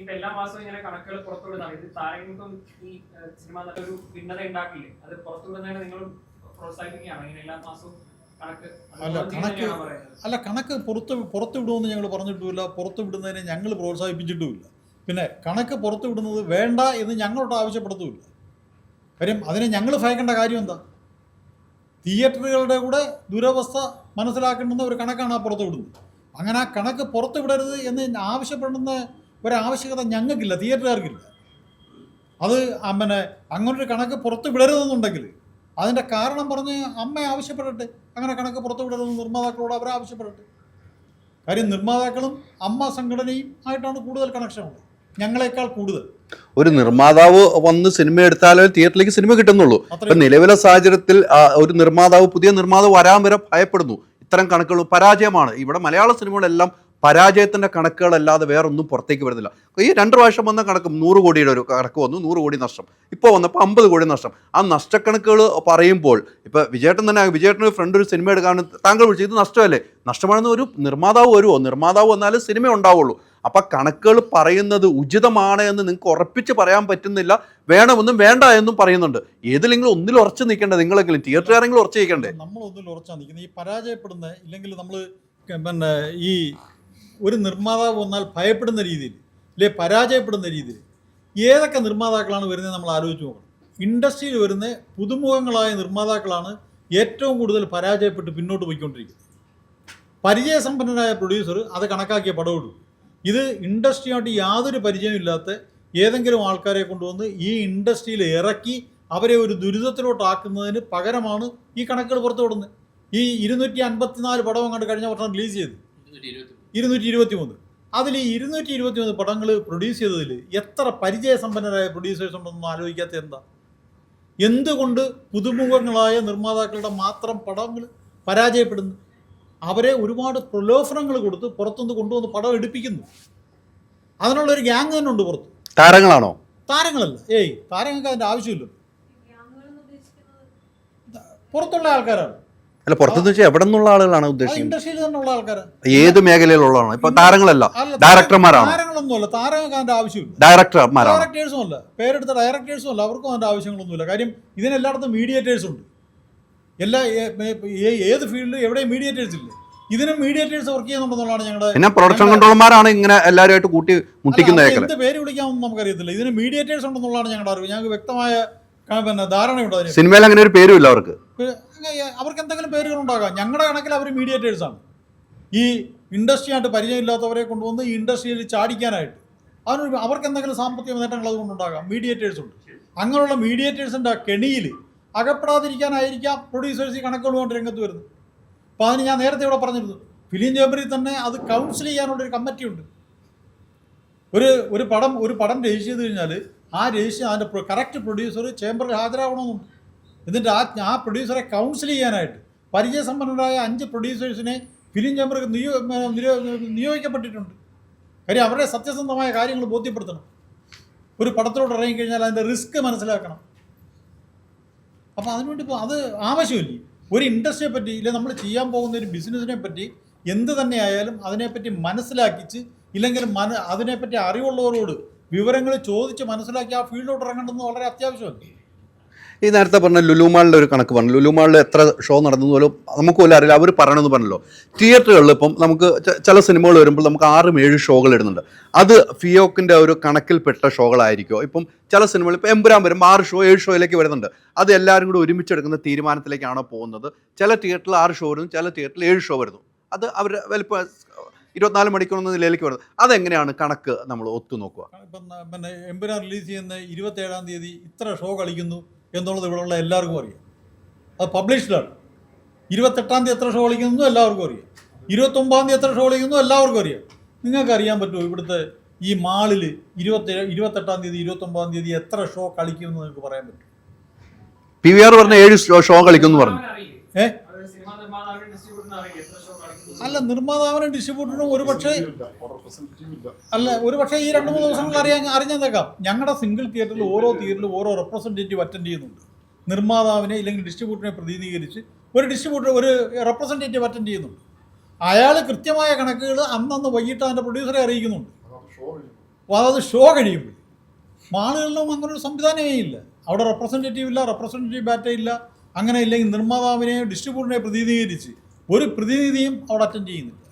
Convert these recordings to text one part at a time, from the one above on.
ഇപ്പൊ എല്ലാ മാസവും ഇങ്ങനെ കണക്കുകൾ പുറത്തുവിടുന്നതാണ്. ഇത് താരങ്ങൾക്കും ഈ സിനിമ നല്ലൊരു ഭിന്നത ഉണ്ടാക്കില്ലേ? അത് പുറത്തുവിടുന്നതിനെ നിങ്ങൾ പ്രോത്സാഹിപ്പിക്കുകയാണ്. ഇങ്ങനെ എല്ലാ മാസവും അല്ല, കണക്ക് അല്ല കണക്ക് പുറത്ത് പുറത്ത് വിടുമെന്ന് ഞങ്ങൾ പറഞ്ഞിട്ടുമില്ല. പുറത്ത് വിടുന്നതിനെ ഞങ്ങൾ പ്രോത്സാഹിപ്പിച്ചിട്ടുമില്ല. പിന്നെ കണക്ക് പുറത്ത് വിടുന്നത് വേണ്ട എന്ന് ഞങ്ങളോട് ആവശ്യപ്പെടുത്തുമില്ല. കാര്യം അതിനെ ഞങ്ങൾ ഭയക്കേണ്ട കാര്യം എന്താ? തിയേറ്ററുകളുടെ കൂടെ ദുരവസ്ഥ മനസ്സിലാക്കേണ്ടുന്ന ഒരു കണക്കാണ് ആ പുറത്ത് വിടുന്നത് അങ്ങനെ ആ കണക്ക് പുറത്ത് വിടരുത് എന്ന് ആവശ്യപ്പെടുന്ന ഒരാവശ്യകത ഞങ്ങൾക്കില്ല തിയേറ്ററുകാർക്കില്ല. അത് അമ്മനെ അങ്ങനൊരു കണക്ക് പുറത്ത് വിടരുതെന്നുണ്ടെങ്കിൽ അതിന്റെ കാരണം പറഞ്ഞ് അമ്മ ആവശ്യപ്പെടട്ടെ അങ്ങനെ കണക്ക് പുറത്ത് വിടരുതെന്ന് നിർമ്മാതാക്കളോട് അവർ ആവശ്യപ്പെടട്ടെ. കാര്യം നിർമ്മാതാക്കളും അമ്മ സംഘടനയും ആയിട്ടാണ് കൂടുതൽ കണക്ഷൻ ഉള്ളത്. ഞങ്ങളെക്കാൾ കൂടുതൽ. ഒരു നിർമ്മാതാവ് വന്ന് സിനിമ എടുത്താലേ തിയേറ്ററിലേക്ക് സിനിമ കിട്ടുന്നുള്ളൂ. അപ്പൊ നിലവിലെ സാഹചര്യത്തിൽ ഒരു നിർമ്മാതാവ് പുതിയ നിർമ്മാതാവ് വരാൻ വരെ ഭയപ്പെടുന്നു. ഇത്തരം കണക്കുകൾ പരാജയമാണ്. ഇവിടെ മലയാള സിനിമകളെല്ലാം പരാജയത്തിന്റെ കണക്കുകളല്ലാതെ വേറൊന്നും പുറത്തേക്ക് വരുന്നില്ല. ഈ രണ്ട് പ്രാവശ്യം വന്ന കണക്കും നൂറ് കോടിയുടെ ഒരു കണക്ക് വന്നു നൂറ് കോടി നഷ്ടം. ഇപ്പോൾ വന്നപ്പോൾ അമ്പത് കോടി നഷ്ടം. ആ നഷ്ടക്കണക്കുകൾ പറയുമ്പോൾ ഇപ്പോൾ വിജയേട്ടൻ തന്നെ വിജയേട്ടന് ഫ്രണ്ട് ഒരു സിനിമ എടുക്കാൻ താങ്കൾ വിളിച്ചു ഇത് നഷ്ടമല്ലേ? നഷ്ടമാണെന്ന് ഒരു നിർമ്മാതാവ് വരുമോ നിർമ്മാതാവ് വന്നാലും സിനിമ ഉണ്ടാവുള്ളൂ. അപ്പം കണക്കുകൾ പറയുന്നത് ഉചിതമാണ് എന്ന് നിങ്ങൾക്ക് ഉറപ്പിച്ച് പറയാൻ പറ്റുന്നില്ല. വേണമെന്നും വേണ്ട എന്നും പറയുന്നുണ്ട്. ഏതിലെങ്കിലും ഒന്നിൽ ഉറച്ചു നിൽക്കേണ്ടത് നിങ്ങളെങ്കിലും തിയേറ്ററുകാരെങ്കിലും ഉറച്ചു നിൽക്കണ്ടേ? നമ്മളൊന്നിൽ ഉറച്ചാ നിൽക്കുന്നത്. ഈ പരാജയപ്പെടുന്ന ഇല്ലെങ്കിൽ നമ്മൾ പിന്നെ ഈ ഒരു നിർമ്മാതാവ് വന്നാൽ ഭയപ്പെടുന്ന രീതിയിൽ അല്ലെ പരാജയപ്പെടുന്ന രീതിയിൽ ഏതൊക്കെ നിർമ്മാതാക്കളാണ് വരുന്നത് നമ്മൾ ആലോചിച്ച് നോക്കണം. ഇൻഡസ്ട്രിയിൽ വരുന്ന പുതുമുഖങ്ങളായ നിർമ്മാതാക്കളാണ് ഏറ്റവും കൂടുതൽ പരാജയപ്പെട്ട് പിന്നോട്ട് പോയിക്കൊണ്ടിരിക്കുന്നത്. പരിചയസമ്പന്നനായ പ്രൊഡ്യൂസർ അത് കണക്കാക്കിയ പടം ഇത് ഇൻഡസ്ട്രിയായിട്ട് യാതൊരു പരിചയമില്ലാത്ത ഏതെങ്കിലും ആൾക്കാരെ കൊണ്ടുവന്ന് ഈ ഇൻഡസ്ട്രിയിൽ ഇറക്കി അവരെ ഒരു ദുരിതത്തിലോട്ടാക്കുന്നതിന് പകരമാണ് ഈ കണക്കുകൾ പുറത്തു വിടുന്നത് ഈ ഇരുന്നൂറ്റി അൻപത്തിനാല് പടം അങ്ങോട്ട് കഴിഞ്ഞ വർഷം റിലീസ് ചെയ്തു. ഇരുന്നൂറ്റി ഇരുപത്തി മൂന്ന് അതിൽ ഈ ഇരുന്നൂറ്റി ഇരുപത്തി മൂന്ന് പടങ്ങൾ പ്രൊഡ്യൂസ് ചെയ്തതിൽ എത്ര പരിചയസമ്പന്നരായ പ്രൊഡ്യൂസേഴ്സ് ഉണ്ടെന്ന് ആലോചിക്കാത്ത എന്താ? എന്തുകൊണ്ട് പുതുമുഖങ്ങളായ നിർമ്മാതാക്കളുടെ മാത്രം പടങ്ങൾ പരാജയപ്പെടുന്നു? അവരെ ഒരുപാട് പ്രലോഭനങ്ങൾ കൊടുത്ത് പുറത്തുനിന്ന് കൊണ്ടുവന്ന് പടം എടുപ്പിക്കുന്നു. അതിനുള്ള ഒരു ഗ്യാങ് തന്നെ ഉണ്ട് പുറത്ത്. താരങ്ങളാണോ? താരങ്ങളല്ല. ഏയ് താരങ്ങൾക്ക് അതിന്റെ ആവശ്യമില്ല. പുറത്തുള്ള ആൾക്കാരാണ്. അല്ല പുറത്തുനിന്ന് വെച്ചാൽ എവിടെ നിന്നുള്ള ആളുകളാണ് ഉദ്ദേശിക്കുന്നത്? ഏത് മേഖലയിലുള്ളതാണ്? ഇപ്പൊ താരങ്ങളല്ല ഡയറക്ടർമാരാണ് താരങ്ങളൊന്നുമല്ല താരങ്ങൾക്ക് ആവശ്യമില്ല. ഡയറക്ടർമാരാണ് ഡയറക്ടേഴ്സും അല്ല പേരെടുത്ത ഡയറക്ടേഴ്സും അല്ല അവർക്കും അതിന്റെ ആവശ്യങ്ങളൊന്നുമില്ല. കാര്യം ഇതിനെല്ലായിടത്തും മീഡിയേറ്റേഴ്സ് ഉണ്ട് എല്ലാ ഏത് ഫീൽഡിലും എവിടെയും മീഡിയേറ്റേഴ്സ് ഇല്ലേ? ഇതിനും മീഡിയേറ്റേഴ്സ് വർക്ക് ചെയ്യുന്നുണ്ടെന്നുള്ളതാണ് ഞങ്ങളുടെ പിന്നെ പ്രൊഡക്ഷൻ കൺട്രോളർമാരാണ് ഇങ്ങനെ എല്ലാവരുമായിട്ട് കൂട്ടി മുട്ടിക്കുന്ന എന്ത് പേര് വിളിക്കാമെന്ന് നമുക്കറിയത്തില്ല. ഇതിന് മീഡിയേറ്റേഴ്സ് ഉണ്ടെന്നുള്ളതാണ് ഞങ്ങളുടെ അറിവ്. ഞങ്ങൾക്ക് വ്യക്തമായ പിന്നെ ധാരണയുണ്ട് സിനിമയിൽ അങ്ങനെ ഒരു പേരും ഇല്ല അവർക്ക്. അവർക്ക് എന്തെങ്കിലും പേരുകൾ ഉണ്ടാകാം ഞങ്ങളുടെ കണക്കിൽ അവർ മീഡിയേറ്റേഴ്സാണ് ഈ ഇൻഡസ്ട്രിയായിട്ട് പരിചയമില്ലാത്തവരെ കൊണ്ടുവന്ന് ഈ ഇൻഡസ്ട്രിയിൽ ചാടിക്കാനായിട്ട്. അതിന് അവർക്ക് എന്തെങ്കിലും സാമ്പത്തിക നേട്ടങ്ങൾ അതുകൊണ്ടുണ്ടാകാം മീഡിയേറ്റേഴ്സ് ഉണ്ട്. അങ്ങനെയുള്ള മീഡിയേറ്റേഴ്സിന്റെ കെണിയിൽ അകപ്പെടാതിരിക്കാനായിരിക്കാം പ്രൊഡ്യൂസേഴ്സ് ഈ കണക്കുകളുമായിട്ട് രംഗത്ത് വരുന്നത്. അപ്പോൾ അതിന് ഞാൻ നേരത്തെ ഇവിടെ പറഞ്ഞിരുന്നു. ഫിലിം ചേംബറിൽ തന്നെ അത് കൗൺസിൽ ചെയ്യാനുള്ളൊരു കമ്മിറ്റി ഉണ്ട്. ഒരു ഒരു പടം ഒരു പടം രജിസ്റ്റർ ചെയ്ത് കഴിഞ്ഞാൽ ആ രജിസ്റ്റർ അതിന്റെ കറക്റ്റ് പ്രൊഡ്യൂസർ ചേംബറിൽ ഹാജരാകണമെന്നുണ്ട് എന്നിട്ട് ആ ആ പ്രൊഡ്യൂസറെ കൗൺസിൽ ചെയ്യാനായിട്ട് പരിചയസമ്പന്നരായ അഞ്ച് പ്രൊഡ്യൂസേഴ്സിനെ ഫിലിം ചേമ്പർക്ക് നിയോ നിയോ- നിയോഗിക്കപ്പെട്ടിട്ടുണ്ട്. കാര്യം അവരുടെ സത്യസന്ധമായ കാര്യങ്ങൾ ബോധ്യപ്പെടുത്തണം. ഒരു പടത്തിലോട്ട് ഇറങ്ങിക്കഴിഞ്ഞാൽ അതിന്റെ റിസ്ക് മനസ്സിലാക്കണം. അപ്പോൾ അതിനുവേണ്ടി ഇപ്പോൾ അത് ആവശ്യമില്ല. ഒരു ഇൻഡസ്ട്രിയെ പറ്റി ഇല്ല നമ്മൾ ചെയ്യാൻ പോകുന്ന ഒരു ബിസിനസ്സിനെ പറ്റി എന്ത് തന്നെ ആയാലും അതിനെപ്പറ്റി മനസ്സിലാക്കിച്ച് ഇല്ലെങ്കിൽ മന അതിനെപ്പറ്റി അറിവുള്ളവരോട് വിവരങ്ങൾ ചോദിച്ച് മനസ്സിലാക്കി ആ ഫീൽഡിലോട്ട് ഇറങ്ങേണ്ടത് വളരെ അത്യാവശ്യമല്ലേ ഈ നേരത്തെ പറഞ്ഞ ലുലുമാളിലെ ഒരു കണക്ക് പറഞ്ഞു. ലുലുമാളിൽ എത്ര ഷോ നടന്നു പോലും നമുക്ക് പോലും അറിയില്ല. അവർ പറയണമെന്ന് പറഞ്ഞല്ലോ. തിയേറ്ററുകളിൽ ഇപ്പം നമുക്ക് ചില സിനിമകൾ വരുമ്പോൾ നമുക്ക് ആറും ഏഴ് ഷോകൾ ഇടുന്നുണ്ട്. അത് ഫിയോക്കിന്റെ ഒരു കണക്കിൽപ്പെട്ട ഷോകളായിരിക്കുമോ ഇപ്പം ചില സിനിമകൾ ഇപ്പോൾ എമ്പുരാൻ വരുമ്പോൾ ആറ് ഷോ ഏഴ് ഷോയിലേക്ക് വരുന്നുണ്ട്. അത് എല്ലാവരും കൂടി ഒരുമിച്ചെടുക്കുന്ന തീരുമാനത്തിലേക്കാണോ പോകുന്നത്? ചില തിയേറ്ററിൽ ആറ് ഷോ വരുന്നു ചില തിയേറ്ററിൽ ഏഴ് ഷോ വരുന്നു. അത് അവർ വലിപ്പം ഇരുപത്തിനാല് മണിക്കൂർ എന്ന നിലയിലേക്ക് വരുന്നത്. അതെങ്ങനെയാണ് കണക്ക് നമ്മൾ ഒത്തു നോക്കുക ഇപ്പം പിന്നെ എമ്പുരാൻ റിലീസ് ചെയ്യുന്ന ഇരുപത്തേഴാം തീയതി ഇത്ര ഷോ കളിക്കുന്നു. എന്നുള്ളത് ഇവിടെയുള്ള എല്ലാവർക്കും അറിയാം. അത് പബ്ലിഷ്ഡാണ് ഇരുപത്തെട്ടാം തീയതി എത്ര ഷോ കളിക്കുന്നു എല്ലാവർക്കും അറിയാം. ഇരുപത്തൊമ്പതാം തീയതി എത്ര ഷോ കളിക്കുന്നു എല്ലാവർക്കും അറിയാം. നിങ്ങൾക്ക് അറിയാൻ പറ്റുമോ ഇവിടുത്തെ ഈ മാളിൽ ഇരുപത്തി ഇരുപത്തെട്ടാം തീയതി ഇരുപത്തൊമ്പതാം തീയതി എത്ര ഷോ കളിക്കുമെന്ന് നിങ്ങൾക്ക് പറയാൻ പറ്റും? പി വി ആർ പറഞ്ഞ ഏഴ് ഷോ- കളിക്കുന്നു പറഞ്ഞു. അവന് അല്ല നിർമ്മാതാവിനും ഡിസ്ട്രിബ്യൂട്ടറിനും ഒരു പക്ഷേ അല്ല ഒരു പക്ഷേ ഈ രണ്ട് മൂന്ന് ദിവസങ്ങൾ അറിയാൻ അറിഞ്ഞേക്കാം ഞങ്ങളുടെ സിംഗിൾ തിയേറ്ററിൽ ഓരോ തിയേറ്ററിലും ഓരോ റെപ്രസെന്റേറ്റീവ് അറ്റൻഡ് ചെയ്യുന്നുണ്ട്. നിർമ്മാതാവിനെ ഇല്ലെങ്കിൽ ഡിസ്ട്രിബ്യൂട്ടറിനെ പ്രതിനിധീകരിച്ച് ഒരു ഡിസ്ട്രിബ്യൂട്ടർ ഒരു റെപ്രസെന്റേറ്റീവ് അറ്റൻഡ് ചെയ്യുന്നുണ്ട്. അയാൾ കൃത്യമായ കണക്കുകൾ അന്നന്ന് വൈകിട്ട് അതിന്റെ പ്രൊഡ്യൂസറെ അറിയിക്കുന്നുണ്ട്. അതായത് ഷോ കഴിയുമ്പോൾ മാളുകളിലും അങ്ങനെ ഒരു സംവിധാനമേ ഇല്ല. അവിടെ റെപ്രസെന്റേറ്റീവ് ഇല്ല റെപ്രസെന്റേറ്റീവ് ബാറ്റ ഇല്ല. അങ്ങനെ ഇല്ലെങ്കിൽ നിർമ്മാതാവിനെയോ ഡിസ്ട്രിബ്യൂട്ടറിനെ പ്രതിനിധീകരിച്ച് ഒരു പ്രതിനിധിയും അവിടെ അറ്റൻഡ് ചെയ്യുന്നില്ല.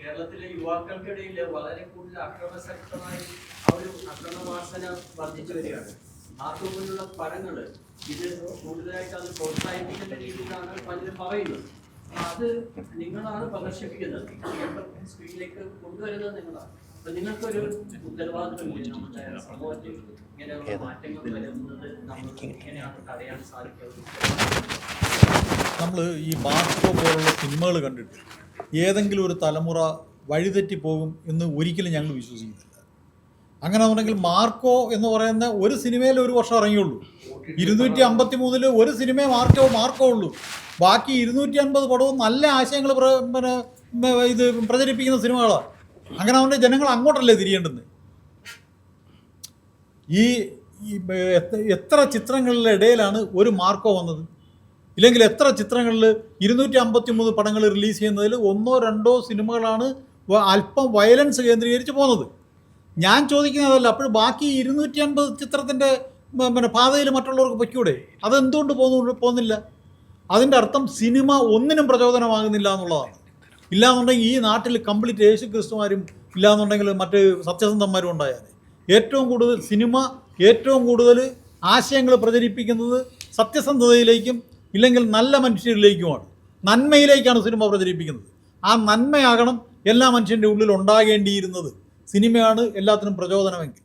കേരളത്തിലെ യുവാക്കൾക്കിടയിൽ വളരെ കൂടുതൽ അക്രമസക്തമായി ആ ഒരു അക്രമവാസന വർദ്ധിച്ചു വരികയാണ്. ആർക്കുമുള്ള പടങ്ങൾ ഇത് കൂടുതലായിട്ട് അത് പ്രോത്സാഹിപ്പിക്കുന്ന രീതിയിലാണ് പലരും പറയുന്നത്. അത് നിങ്ങളാണ് പ്രദർശിപ്പിക്കുന്നത്. സ്ക്രീനിലേക്ക് കൊണ്ടുവരുന്നത് നിങ്ങളാണ്. നിങ്ങൾക്കൊരു ഉത്തരവാദിത്വമില്ല നമ്മുടെ സമൂഹത്തിൽ ഇങ്ങനെയുള്ള മാറ്റങ്ങൾ വരുന്നത് നമ്മൾ എങ്ങനെയാണ് തടയാൻ സാധിക്കുന്നത് നമ്മൾ ഈ മാർക്കോ പോലുള്ള സിനിമകൾ കണ്ടിട്ട് ഏതെങ്കിലും ഒരു തലമുറ വഴിതെറ്റി പോകും എന്ന് ഒരിക്കലും ഞങ്ങൾ വിശ്വസിക്കുന്നില്ല. അങ്ങനെ ഉണ്ടെങ്കിൽ മാർക്കോ എന്ന് പറയുന്ന ഒരു സിനിമയിൽ ഒരു വർഷം ഇറങ്ങിയുള്ളൂ. ഇരുന്നൂറ്റി അമ്പത്തി മൂന്നിൽ ഒരു സിനിമ മാർക്കോ മാർക്കോ ഉള്ളൂ. ബാക്കി ഇരുന്നൂറ്റി അൻപത് പടവും നല്ല ആശയങ്ങൾ പിന്നെ ഇത് പ്രചരിപ്പിക്കുന്ന സിനിമകളാണ്. അങ്ങനെ അതുകൊണ്ട് ജനങ്ങൾ അങ്ങോട്ടല്ലേ തിരിയേണ്ടത് ഈ എത്ര ചിത്രങ്ങളുടെ ഇടയിലാണ് ഒരു മാർക്കോ വന്നത്? ഇല്ലെങ്കിൽ എത്ര ചിത്രങ്ങളിൽ ഇരുന്നൂറ്റി അമ്പത്തി മൂന്ന് പടങ്ങൾ റിലീസ് ചെയ്യുന്നതിൽ ഒന്നോ രണ്ടോ സിനിമകളാണ് അല്പം വയലൻസ് കേന്ദ്രീകരിച്ച് പോകുന്നത്? ഞാൻ ചോദിക്കുന്നതല്ല അപ്പോൾ ബാക്കി ഇരുന്നൂറ്റി അൻപത് ചിത്രത്തിന്റെ പിന്നെ പാതയിൽ മറ്റുള്ളവർക്ക് പൊയ്ക്കൂടെ? അതെന്തുകൊണ്ട് പോകുന്നു പോകുന്നില്ല? അതിന്റെ അർത്ഥം സിനിമ ഒന്നിനും പ്രചോദനമാകുന്നില്ല എന്നുള്ളതാണ്. ഇല്ലാന്നുണ്ടെങ്കിൽ ഈ നാട്ടിൽ കംപ്ലീറ്റ് യേശു ക്രിസ്തുമാരും ഇല്ലാന്നുണ്ടെങ്കിൽ മറ്റ് സത്യസന്ധന്മാരും ഉണ്ടായാൽ ഏറ്റവും കൂടുതൽ സിനിമ ഏറ്റവും കൂടുതൽ ആശയങ്ങൾ പ്രചരിപ്പിക്കുന്നത് സത്യസന്ധതയിലേക്കും ഇല്ലെങ്കിൽ നല്ല മനുഷ്യരിലേക്കുമാണ്. നന്മയിലേക്കാണ് സിനിമ പ്രചരിപ്പിക്കുന്നത്. ആ നന്മയാകണം എല്ലാ മനുഷ്യന്റെ ഉള്ളിൽ ഉണ്ടാകേണ്ടിയിരുന്നത്. സിനിമയാണ് എല്ലാത്തിനും പ്രചോദനമെങ്കിൽ.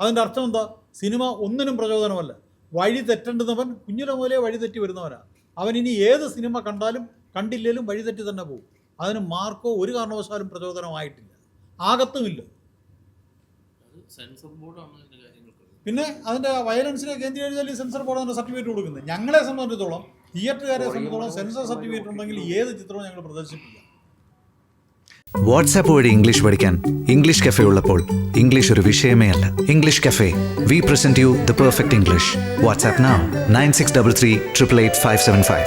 അതിന്റെ അർത്ഥം എന്താ? സിനിമ ഒന്നിനും പ്രചോദനമല്ല. വഴി തെറ്റേണ്ടുന്നവൻ കുഞ്ഞിലെ മുതലേ വഴി തെറ്റി വരുന്നവനാണ് അവൻ ഇനി ഏത് സിനിമ കണ്ടാലും കണ്ടില്ലേലും വഴിതെറ്റി തന്നെ പോകും. അതിന് മാർക്കോ ഒരു കാരണവശാലും പ്രചോദനമായിട്ടില്ല. ആകത്തുമില്ല. പിന്നെ അതിന്റെ വയലൻസിനെ കേന്ദ്രീകരിച്ചാൽ ഈ സെൻസർ ബോർഡ് അതിന്റെ സർട്ടിഫിക്കറ്റ് കൊടുക്കുന്നത്. ഞങ്ങളെ സംബന്ധിച്ചിടത്തോളം തിയേറ്ററുകാരെ സംബന്ധിച്ചിടത്തോളം സെൻസർ സർട്ടിഫിക്കറ്റ് ഉണ്ടെങ്കിൽ ഏത് ചിത്രവും ഞങ്ങൾ പ്രദർശിപ്പിക്കാം. വാട്സാപ്പ് വഴി ഇംഗ്ലീഷ് പഠിക്കാൻ ഇംഗ്ലീഷ് കഫേ ഉള്ളപ്പോൾ ഇംഗ്ലീഷ് ഒരു വിഷയമേ അല്ല. English cafe we present you the perfect English WhatsApp nine six double three triple eight five seven five